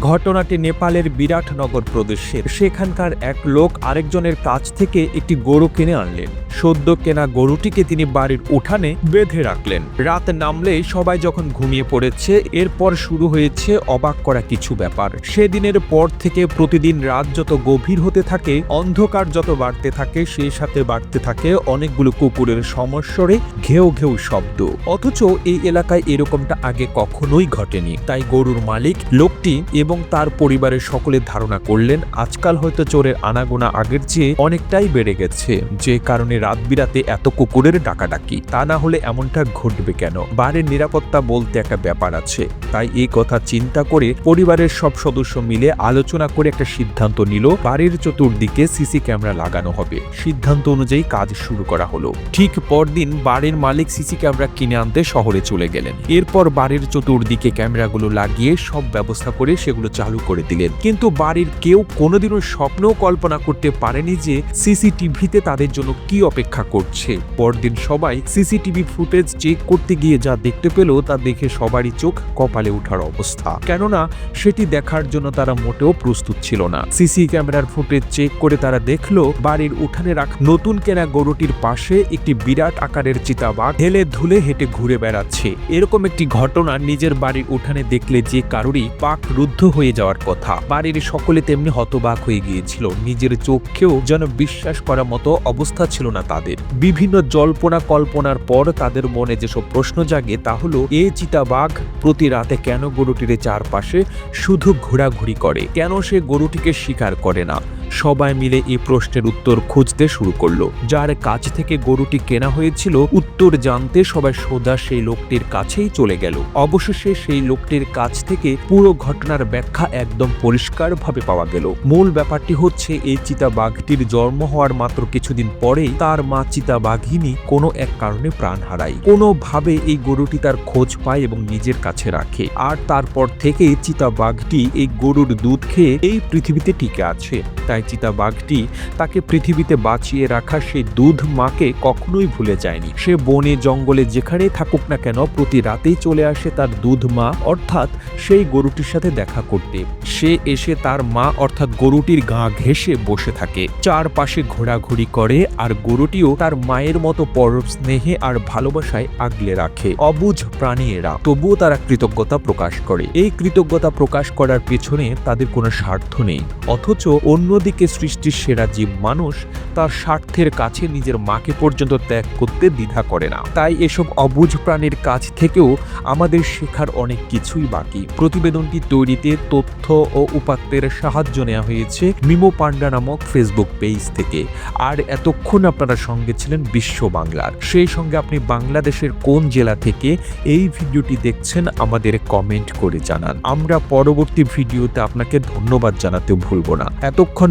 ঘটনাটি নেপালের বিরাটনগর প্রদেশের। সেখানকার এক লোক আরেকজনের কাছ থেকে একটি গরু কিনে আনলেন। সদ্য কেনা গরুটিকে তিনি বাড়ির উঠানে বেঁধে রাখলেন। রাত নামলেই সবাই যখন ঘুমিয়ে পড়েছে, এরপর শুরু হয়েছে অবাক করা কিছু ব্যাপার। সেদিনের পর থেকে প্রতিদিন রাত যত গভীর হতে থাকে, অন্ধকার যত বাড়তে থাকে সেই সাথে বাড়তে থাকে অনেকগুলো কুকুরের সমস্বরে ঘেউ ঘেউ শব্দ। অথচ এই এলাকায় এরকমটা আগে কখনোই ঘটেনি। তাই গরুর মালিক, লোকটি এবং তার পরিবারের সকলে ধারণা করলেন, আজকাল হয়তো চোরের আনাগোনা আগের চেয়ে অনেকটাই বেড়ে গেছে। যে কারণে রাত বিরাতে এত কুকুরের ডাকাডাকি। তা না হলে এমনটা ঘটবে কেন? বাড়ির নিরাপত্তা বলতে একটা ব্যাপার আছে। তাই এই কথা চিন্তা করে পরিবারের সব সদস্য মিলে আলোচনা করে একটা সিদ্ধান্ত নিল বাড়ির চতুর্দিকে সিসি ক্যামেরা লাগানো হবে। সিদ্ধান্ত অনুযায়ী কাজ শুরু করা হলো। ঠিক পরদিন বাড়ির মালিক সিসি ক্যামেরা কিনে আনতে শহরে চলে গেলেন। এরপর বাড়ির চতুর্দিকে ক্যামেরাগুলো লাগিয়ে সব ব্যবস্থা করে সেগুলো চালু করে দিলেন। কিন্তু বাড়ির কেউ কোনোদিনও স্বপ্নও কল্পনা করতে পারেনি যে সিসিটিভিতে তাদের জন্য কি অপেক্ষা করছে। পরদিন সবাই সিসিটিভি ফুটেজ চেক করতে গিয়ে যা দেখতে পেল তা দেখে সবারই চোখ কপালে ওঠার অবস্থা। কেননা সেটি দেখার জন্য তারা মোটেও প্রস্তুত ছিল না। সিসি ক্যামেরার ফুটেজ চেক করে তারা দেখল, বাড়ির উঠানে রাখ নতুন কেনা গরুটির পাশে একটি বিরাট আকারের চিতাবাঘ ঢেলে ধুলে হেঁটে ঘুরে বেড়াচ্ছে। এরকম একটি ঘটনা নিজের বাড়ির উঠানে দেখলে যে কারোরই পাক রুদ্ধ হয়ে যাওয়ার কথা। বাড়ির সকলে তেমনি হতবাক হয়ে গিয়েছিল। নিজের চোখকেও যেন বিশ্বাস করার মতো অবস্থা ছিল না। তাদের। বিভিন্ন জল্পনা কল্পনার পর তাদের মনে যেসব প্রশ্ন জাগে তা হলো, এ চিতাবাঘ প্রতি রাতে কেন গরুটির চারপাশে শুধু ঘোরাঘুরি করে? কেন সে গরুটিকে শিকার করে না? সবাই মিলে এই প্রশ্নের উত্তর খুঁজতে শুরু করল। যার কাছ থেকে গরুটি কেনা হয়েছিল, উত্তর জানতে সবাই সোজা সেই লোকটির কাছেই চলে গেল। অবশেষে সেই লোকটির কাছ থেকে পুরো ঘটনার ব্যাখ্যা একদম পরিষ্কারভাবে পাওয়া গেল। মূল ব্যাপারটি হচ্ছে, এই চিতাবাঘটির জন্ম হওয়ার মাত্র কিছুদিন পরেই তার মা চিতাবাঘিনী কোনো এক কারণে প্রাণ হারায়। কোনোভাবে এই গরুটি তার খোঁজ পায় এবং নিজের কাছে রাখে। আর তারপর থেকে চিতাবাঘটি এই গরুর দুধ খেয়ে এই পৃথিবীতে টিকে আছে। তাই চিতাবাঘটি তাকে পৃথিবীতে বাঁচিয়ে রাখা সেই দুধ মাকে কখনোই ভুলে যায়নি। সে বনে, জঙ্গলে যেখানেই থাকুক না কেন, প্রতি রাতেই চলে আসে তার দুধ মা, অর্থাৎ সেই গরুটির সাথে দেখা করতে। সে এসে তার মা, অর্থাৎ গরুটির গা ঘেঁষে বসে থাকে। চারপাশে ঘোরাঘুরি করে আর গরুটিও তার মায়ের মতো পরব স্নেহে আর ভালোবাসায় আগলে রাখে। অবুঝ প্রাণী এরা, তবুও তারা কৃতজ্ঞতা প্রকাশ করে। এই কৃতজ্ঞতা প্রকাশ করার পেছনে তাদের কোনো স্বার্থ নেই। অথচ অন্যদিকে সৃষ্টির সেরা জীব মানুষ তার স্বার্থের কাছে নিজের মাকে পর্যন্ত ত্যাগ করতে দ্বিধা করে না। তাই এসব অবুঝ প্রাণীর কাছ থেকেও আমাদের শেখার অনেক কিছুই বাকি। প্রতিবেদনটি তৈরিতে তথ্য ও উপাত্তের সাহায্য নেওয়া হয়েছে মিমো পান্ডা নামক ফেসবুক পেজ থেকে। আর এতক্ষণ আপনারা সঙ্গে ছিলেন বিশ্ব বাংলার। সেই সঙ্গে আপনি বাংলাদেশের কোন জেলা থেকে এই ভিডিওটি দেখছেন আমাদের কমেন্ট করে জানান। আমরা পরবর্তী ভিডিওতে আপনাকে ধন্যবাদ জানাতে ভুলব না। এতক্ষণ